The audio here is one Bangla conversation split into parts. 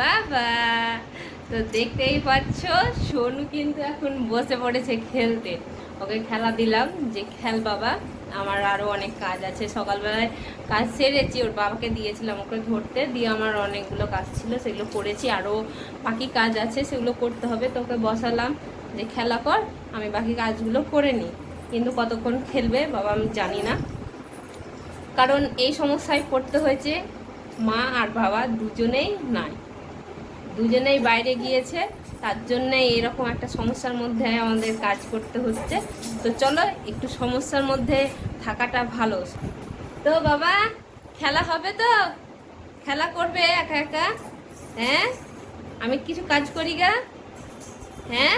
বাবা, তো দেখতেই পাচ্ছ, সোনু কিন্তু এখন বসে পড়েছে খেলতে। ওকে খেলা দিলাম, যে খেল বাবা, আমার আরও অনেক কাজ আছে। সকালবেলায় কাজ সেরেছি, ওর বাবাকে দিয়েছিলাম ওকে ধরতে, দিয়ে আমার অনেকগুলো কাজ ছিল, সেগুলো করেছি। আরও বাকি কাজ আছে, সেগুলো করতে হবে, তো ওকে বসালাম যে খেলা কর, আমি বাকি কাজগুলো করে নিই। কিন্তু কতক্ষণ খেলবে বাবা আমি জানি না। কারণ এই সমস্যায় পড়তে হয়েছে মা আর বাবা দুজনেই নাই দুজনেই বাইরে গিয়েছে, তার জন্য এরকম একটা সমস্যার মধ্যে আমাদের কাজ করতে হচ্ছে। তো চলো, একটু সমস্যার মধ্যে থাকাটা ভালো। তো বাবা, খেলা হবে তো? খেলা করবে একা একা? হ্যাঁ? আমি কিছু কাজ করি গা? হ্যাঁ?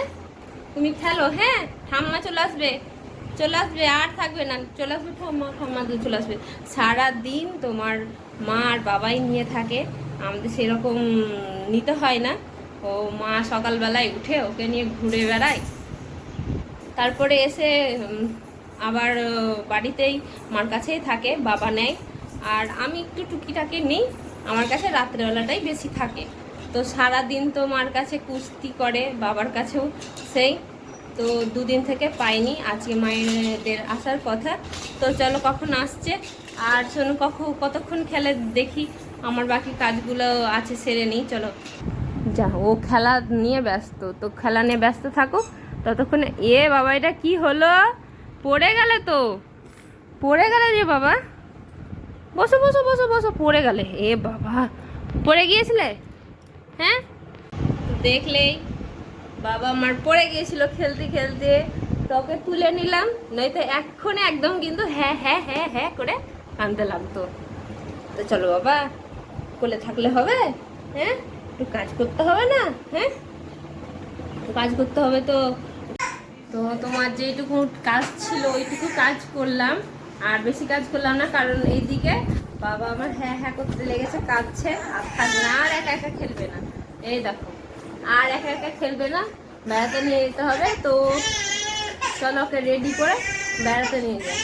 তুমি খেলো হ্যাঁ? ঠাম্মা চলে আসবে। চলে আসবে, আর থাকবে না। চলে আসবে ঠাম্মা দিয়ে চলে আসবে। সারাদিন তোমার মা আর বাবাই নিয়ে থাকে। আমাদের সেরকম নিতে হয় না। ও মা সকালবেলায় উঠে ওকে নিয়ে ঘুরে বেড়ায়। তারপরে এসে আবার বাড়িতেই মার কাছেই থাকে, বাবা নেয়। আর আমি একটু টুকিটাকি নিই। আমার কাছে রাত্রেবেলাটাই বেশি থাকে। তো সারা দিন তো মার কাছে কুস্তি করে, বাবার কাছেও সেই। তো দুদিন থেকে পাইনি। আজকে মায়েদের আসার কথা। তো চলো কখন আসছে? আর শোনো কখন কতক্ষণ খেলে দেখি। আমার বাকি কাজগুলো আছে, সেরে নিই, চলো। যা, ও খেলা নিয়ে ব্যস্ত। তো খেলা নিয়ে ব্যস্ত থাকো ততক্ষণে, এ বাবা, এটা কি হলো? পড়ে গেলে তো। পড়ে গেলে যে বাবা। বসো বসো বসো বসো, পড়ে গেলে। এ বাবা। পড়ে গিয়েছিলে? হ্যাঁ? দেখলেই। বাবা আমার পড়ে গিয়েছিল খেলতে খেলতে তোকে তুলে নিলাম, নয়তো এক্ষণে একদম কিন্তু হ্যাঁ হ্যাঁ হ্যাঁ হ্যাঁ করে কানতে লাগতো। তো চলো বাবা, কোলে থাকলে হবে হ্যাঁ? একটু কাজ করতে হবে না হ্যাঁ? কাজ করতে হবে তো। তো তোমার যেটুকু কাজ ছিল, ওইটুকু কাজ করলাম, আর বেশি কাজ করলাম না, কারণ এইদিকে বাবা আমার হ্যাঁ হ্যাঁ করতে লেগেছে, কাঁদছে, আর থাকবে না, আর একা একা খেলবে না। এই দেখো। আর একা একা খেলবে না বেড়াতে নিয়ে যেতে হবে, তো চলো ওকে রেডি করে বেড়াতে নিয়ে যাই।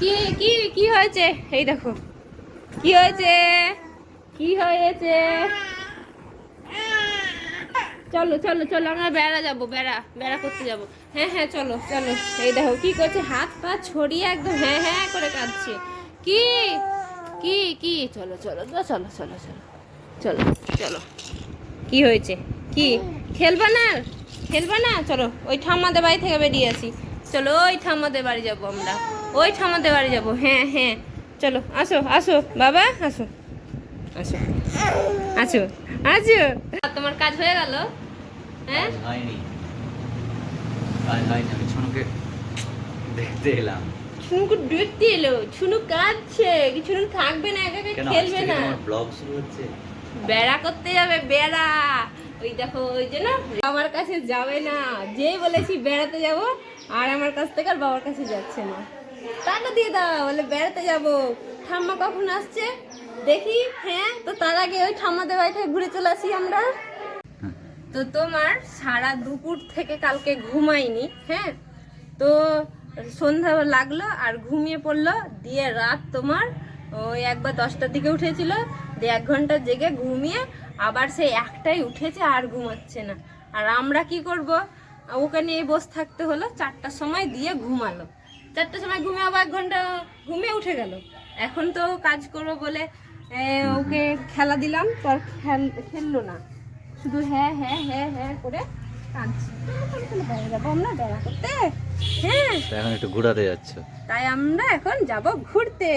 কি কি কি হয়েছে? এই দেখো। কি হয়েছে? কি হয়েছে? চলো চলো চলো, আমরা বেড়া যাব, বেড়া বেড়া করতে যাব। হ্যাঁ হ্যাঁ চলো চলো। এই দেখো, কি করছে? হাত পা ছড়িয়ে একদম হ্যাঁ হ্যাঁ করে কাঁদছে। কি? কি কি? চলো চলো চলো চলো চলো চলো চলো। কি হয়েছে? কি? খেলবা না? খেলবা না? চলো ওই ঠাম্মাদের বাড়ি থেকে বেরিয়ে আসি। চলো ওই ঠাম্মাদের বাড়ি যাব আমরা। ওই ঠাম্মাদের বাড়ি যাব। হ্যাঁ হ্যাঁ। চলো আসো আসো বাবা আসো। আসো আসো আসো। তোমার কাজ হয়ে গেল? হ্যাঁ? দেখতে এলাম। ছুনুকু দেখতে এলো? ছুনু কাঁদছে। কি ছুনু থাকবে না একা খেলবে না। ব্লগ শুরু হচ্ছে। বেড়া করতে যাবে বেড়া। ওই দেখো, ওই যে না আমার কাছে যাবে না। যেই বলেছি বেড়াতে যাব, আর আমার কাছ থেকে আর বাবার কাছে যাচ্ছে না। টাকা দিয়ে দাও, বলে বেড়াতে যাব। ঠাম্মা কখন আসছে? দেখি হ্যাঁ তো তার আগে ওই ঠাম্মাদের বাড়ি থেকে ঘুরে চলে আসি আমরা। তো তোমার সারা দুপুর থেকে কালকে ঘুমাইনি হ্যাঁ? তো সন্ধ্যা লাগল আর ঘুমিয়ে পড়ল, দিয়ে রাত তোমার ওই একবার দশটার দিকে উঠেছিল। দিয়ে এক ঘণ্টা জেগে ঘুমিয়ে আবার সেই একটাই উঠেছে আর ঘুমাচ্ছে না। আর আমরা কি করব? ওকে নিয়ে বসে থাকতে হলো চারটার সময় দিয়ে ঘুমালো। চারটার সময় ঘুমিয়ে আবার এক ঘণ্টা ঘুমিয়ে উঠে গেল। এখন তো কাজ করব বলে ওকে খেলা দিলাম তো আর খেল খেললো না। শুধু হ্যাঁ হ্যাঁ হ্যাঁ হ্যাঁ করে কাঁদছে। যাব আমরা বেড়া করতে হ্যাঁ এখন একটু ঘোরাতে যাচ্ছ। তাই আমরা এখন যাব ঘুরতে।